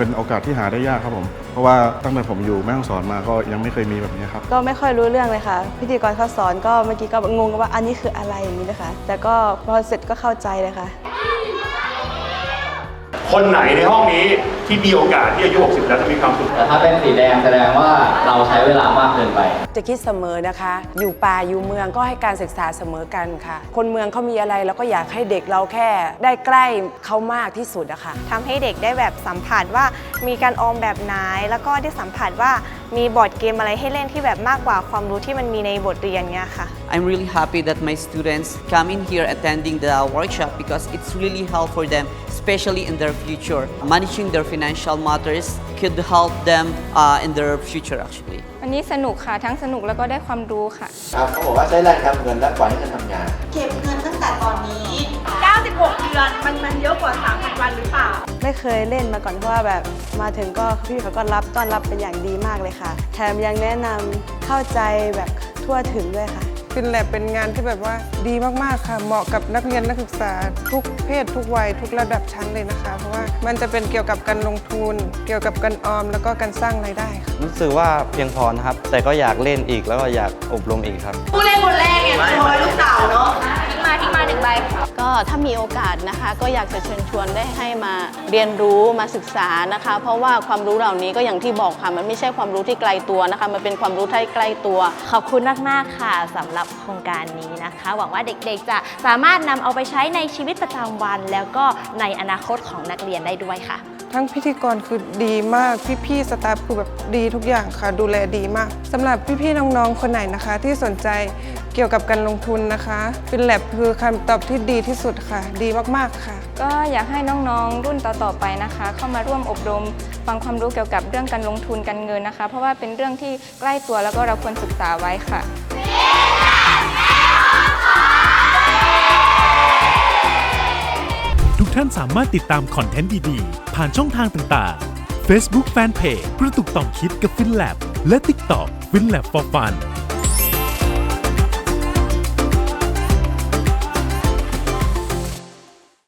ป็นโอกาสที่หาได้ยากครับผม เพราะว่าตั้งแต่ผมอยู่แม่ฮ่องสอนมาก็ยังไม่เคยมีแบบนี้ครับ ก็ไม่ค่อยรู้เรื่องเลยค่ะ พิธีกรเขาสอนก็เมื่อกี้ก็งงว่าอันนี้คืออะไรอย่างนี้นะคะ แต่ก็พอเสร็จก็เข้าใจเลยค่ะ คนไหนในห้องนี้ที่มีโอกาสที่อายุ 60 แล้วจะมีความสุข แต่ถ้าเป็นสีแดงแสดงว่าเราใช้เวลามากเกินไป จะคิดเสมอนะคะ อยู่ป่าอยู่เมืองก็ให้การศึกษาเสมอกันค่ะ คนเมืองเขามีอะไรเราก็อยากให้เด็กเราแค่ได้ใกล้เขามากที่สุดอะค่ะ ทำให้เด็กได้แบบสัมผัสว่ามีการออมแบบไหน แล้วก็ได้สัมผัสว่า มีบอร์ดเกมอะไรให้เล่นที่แบบมากกว่าความรู้ที่มันมีในบทเรียนเนี้ยค่ะ I'm really happy that my students come in here attending the workshop because it's really help for them, especially in their future. Managing their financial matters could help them uh, in their future actually. วันนี้สนุกค่ะทั้งสนุกแล้วก็ได้ความรู้ค่ะ ครับเขาบอกว่าใช้แรงทำเงินและปล่อยให้เงินทำงาน เก็บเงินตั้งแต่ตอนนี้96เดือน มันมันเยอะกว่า 3,000 วันหรือเปล่า ไม่เคยเล่นมาก่อนเพราะว่าแบบมาถึงก็พี่เขาก็รับต้อนรับเป็นอย่างดีมากเลยค่ะ แถมยังแนะนำเข้าใจแบบทั่วถึงด้วยค่ะ ฟินแลบเป็นงานที่แบบว่าดีมาก ๆ ค่ะ เหมาะกับนักเรียนนักศึกษา ทุกเพศ ทุกวัย ทุกระดับชั้นเลยนะคะ เพราะว่ามันจะเป็นเกี่ยวกับการลงทุน เกี่ยวกับการออม แล้วก็การสร้างรายได้ค่ะ รู้สึกว่าเพียงพอนะครับ แต่ก็อยากเล่นอีกแล้วก็อยากอบรมอีกครับ ผู้เล่นคนแรกเนี่ยโชยลูกสาวเนาะ ถ้ามีโอกาสนะคะ ก็อยากจะเชิญชวนได้ให้มาเรียนรู้มาศึกษานะคะ เพราะว่าความรู้เหล่านี้ก็อย่างที่บอกค่ะมันไม่ใช่ความรู้ที่ไกลตัวนะคะ มันเป็นความรู้ที่ใกล้ตัว ขอบคุณมากๆค่ะสำหรับโครงการนี้นะคะ หวังว่าเด็กๆ จะสามารถนำเอาไปใช้ในชีวิตประจำวัน แล้วก็ในอนาคตของนักเรียนได้ด้วยค่ะ ทั้งพิธีกรคือดีมาก พี่ๆสตาฟคือแบบดีทุกอย่างค่ะ ดูแลดีมากสำหรับพี่ๆน้องๆคนไหนนะคะ ที่สนใจเกี่ยวกับการลงทุนนะคะฟินแลบคือคำตอบที่ดีที่สุดค่ะ ดีมากๆค่ะ ก็อยากให้น้องๆรุ่นต่อๆไปนะคะ เข้ามาร่วมอบรมฟังความรู้เกี่ยวกับเรื่องการลงทุนการเงินนะคะ เพราะว่าเป็นเรื่องที่ใกล้ตัวแล้วก็เราควรศึกษาไว้ค่ะ ท่านสามารถติดตามคอนเทนต์ดีๆ ผ่านช่องทางต่างๆ Facebook Fanpage กระตุกต่อมคิดกับฟินแลบและ TikTok ฟินแลบ for Fun